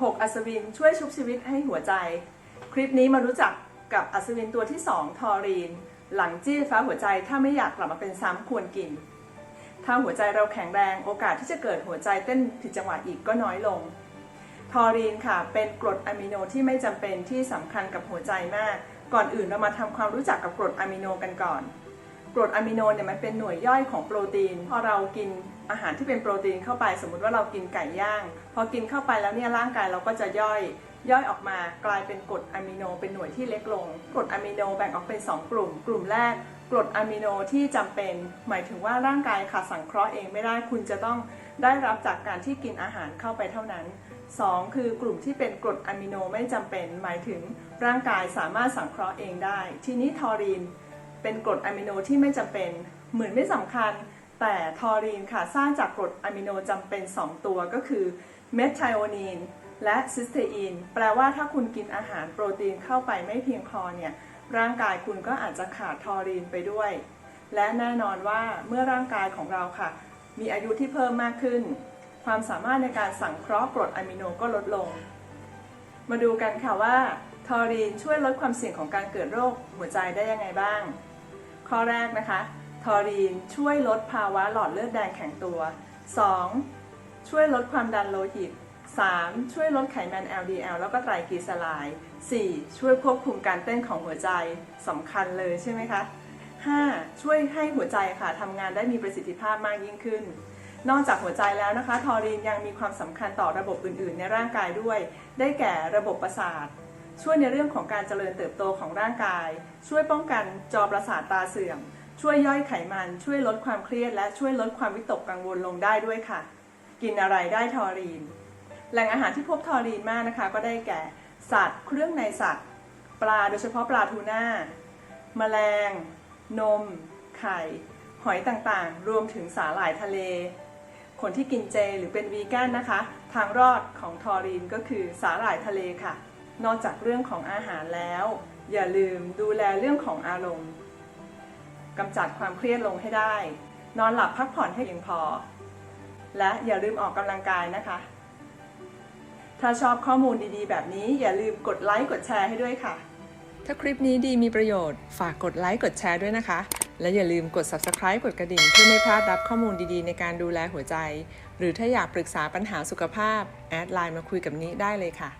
6 อัศวินช่วยชุบชีวิตให้หัวใจ คลิปนี้มารู้จักกับอัศวินตัวที่ 2 ทอรีน หลังจี้ฟ้าหัวใจถ้าไม่อยากกลับมาเป็นซ้ำควรกิน ถ้าหัวใจเราแข็งแรงโอกาสที่จะเกิดหัวใจเต้นผิดจังหวะอีกก็น้อยลง ทอรีนค่ะเป็นกรดอะมิโนที่ไม่จำเป็นที่สำคัญกับหัวใจมาก ก่อนอื่นเรามาทำความรู้จักกับกรดอะมิโนกันก่อน กรดอะมิโนเนี่ยมันเป็นหน่วยย่อยของโปรตีน พอเรากินอาหารที่เป็นโปรตีนเข้าไป สมมุติว่าเรากินไก่ย่าง พอกินเข้าไปแล้วเนี่ยร่างกายเราก็จะย่อยย่อยออกมากลายเป็นกรดอะมิโนเป็นหน่วยที่เล็กลง กรดอะมิโนแบ่งออกเป็น 2 กลุ่ม กลุ่มแรกกรดอะมิโนที่จำเป็น หมายถึงว่าร่างกายขาดสังเคราะห์เองไม่ได้คุณจะต้องได้รับจากการที่กินอาหารเข้าไปเท่านั้น 2 คือกลุ่มที่เป็นกรดอะมิโนไม่จำเป็น หมายถึงร่างกายสามารถสังเคราะห์เองได้ ทีนี้ทอรีน เป็นกรดอะมิโนที่ไม่จำเป็นเหมือนไม่สำคัญ แต่ทอรีนค่ะสร้างจากกรดอะมิโนจำเป็น 2 ตัวก็คือเมทไทโอนีนและซิสเตอีนแปลว่าถ้าคุณกินอาหารโปรตีนเข้าไปไม่เพียงพอเนี่ยร่างกายคุณก็อาจจะขาดทอรีนไปด้วย และแน่นอนว่าเมื่อร่างกายของเราค่ะ มีอายุที่เพิ่มมากขึ้น ความสามารถในการสังเคราะห์กรดอะมิโนก็ลดลง มาดูกันค่ะว่าทอรีนช่วยลดความเสี่ยงของการเกิดโรคหัวใจได้ยังไงบ้าง ข้อแรกนะคะทอรีนช่วยลดภาวะหลอดเลือดแดงแข็งตัว 2. ช่วยลดความดันโลหิต 3. ช่วยลดไขมัน LDL แล้วก็ไตรกลีเซอไรด์ 4. ช่วยควบคุมการเต้นของหัวใจสำคัญเลยใช่ไหมคะ 5. ช่วยให้หัวใจค่ะทำงานได้มีประสิทธิภาพมากยิ่งขึ้น นอกจากหัวใจแล้วนะคะ ทอรีนยังมีความสำคัญต่อระบบอื่น ๆ ในร่างกายด้วย ได้แก่ระบบประสาท ช่วยในเรื่องของการเจริญเติบโตของร่างกาย ช่วยป้องกันจอประสาทตาเสื่อม ช่วยย่อยไขมัน ช่วยลดความเครียด และช่วยลดความวิตกกังวลลงได้ด้วยค่ะ กินอะไรได้ทอรีน แหล่งอาหารที่พบทอรีนมากนะคะ ก็ได้แก่ สัตว์ เครื่องในสัตว์ ปลาโดยเฉพาะปลาทูน่าแมลง นม ไข่ หอยต่างๆ รวมถึงสาหร่ายทะเล คนที่กินเจหรือเป็นวีแกนนะคะ ทางรอดของทอรีนก็คือสาหร่ายทะเลค่ะ นอกจากเรื่องของอาหารแล้ว อย่าลืมดูแลเรื่องของอารมณ์กำจัดความเครียดลงให้ได้ นอนหลับพักผ่อนให้เพียงพอ และอย่าลืมออกกำลังกายนะคะ ถ้าชอบข้อมูลดีๆ แบบนี้อย่าลืมกดไลค์กดแชร์ให้ด้วยค่ะ ถ้าคลิปนี้ดีมีประโยชน์ ฝากกดไลค์กดแชร์ด้วยนะคะ และอย่าลืมกด subscribe กดกระดิ่งเพื่อไม่พลาดรับข้อมูลดีๆ ในการดูแลหัวใจ หรือถ้าอยากปรึกษาปัญหาสุขภาพ แอดไลน์มาคุยกับนี้ได้เลยค่ะ